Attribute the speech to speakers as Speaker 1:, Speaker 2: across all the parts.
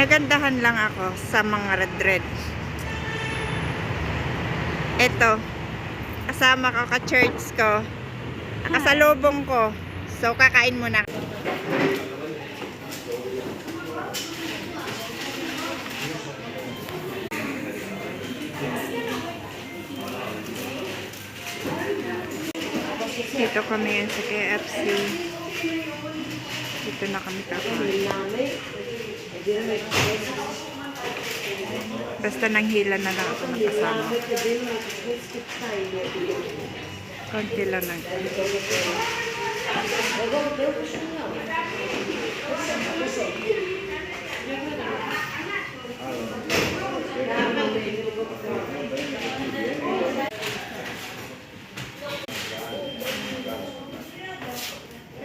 Speaker 1: Nagandahan lang ako sa mga red red. Ito. Kasama ko ka-church ko. Kasalubong ko. So, kakain muna. Dito kami yan sa KFC. Dito na kami kakain. Basta nang hila na lang ako ng kasama. Konti lang lang.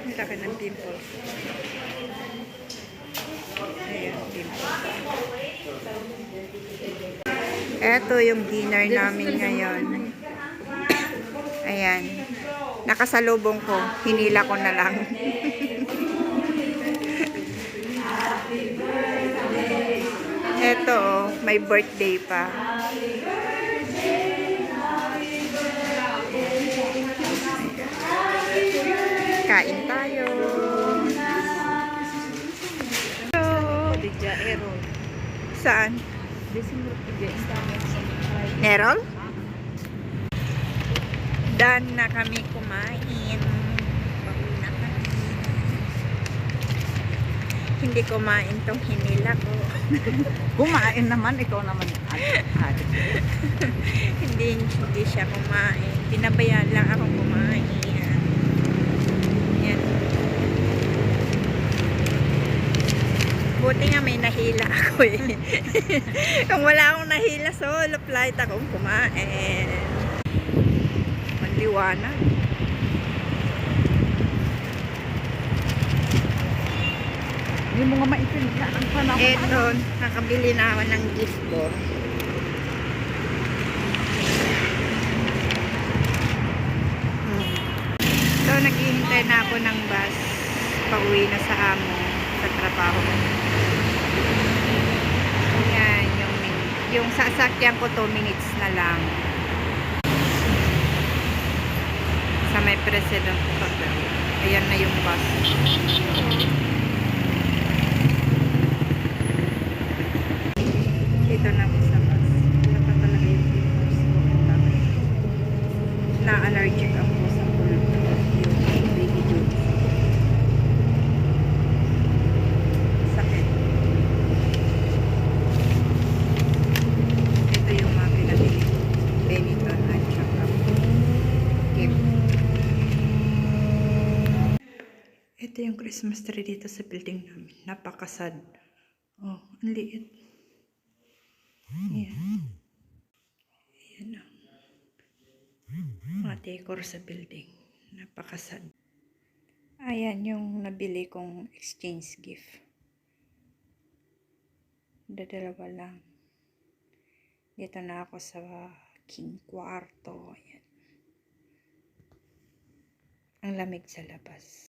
Speaker 1: Ang laki ng pimples. Ito yung dinner namin ngayon. Ayan. Nakasalubong ko. Hinila ko na lang. Ito, oh, may birthday pa. Kain tayo. Saan? Nerol? Done na kami kumain. Hindi kumain tong hinila ko.
Speaker 2: Kumain naman, ikaw naman.
Speaker 1: Hindi, hindi siya kumain. Pinabayaan lang akong kumain. Buti nga may nahila ako eh. Kung wala akong nahila, solo flight akong kumain. Manliwanag.
Speaker 2: Hindi mo nga maintindihan ang panahon.
Speaker 1: Eto, nakabili na ako ng gift ko. So, naghihintay na ako ng bus. Pauwi na sa amo sa trabaho. Yan, yung, yung sasakyan ko 2 minutes na lang. Sa may president hotel. Ayan na yung bus. Dito na ako sa bus. Wala pa talaga yung papers ko. Na-allergic ako sa kulot. Yung baby joke. Sakit. Ito yung mga pinabili. Benetton at saka Kim. Ito yung Christmas tree dito sa building namin. Napakasad. Oh, ang liit. Ayan. Ayan na. Mga decor sa building. Napakasad. Ayan yung nabili kong exchange gift. Dadalawa lang. Dito na ako sa king kwarto. Ayan. Ang lamig sa labas.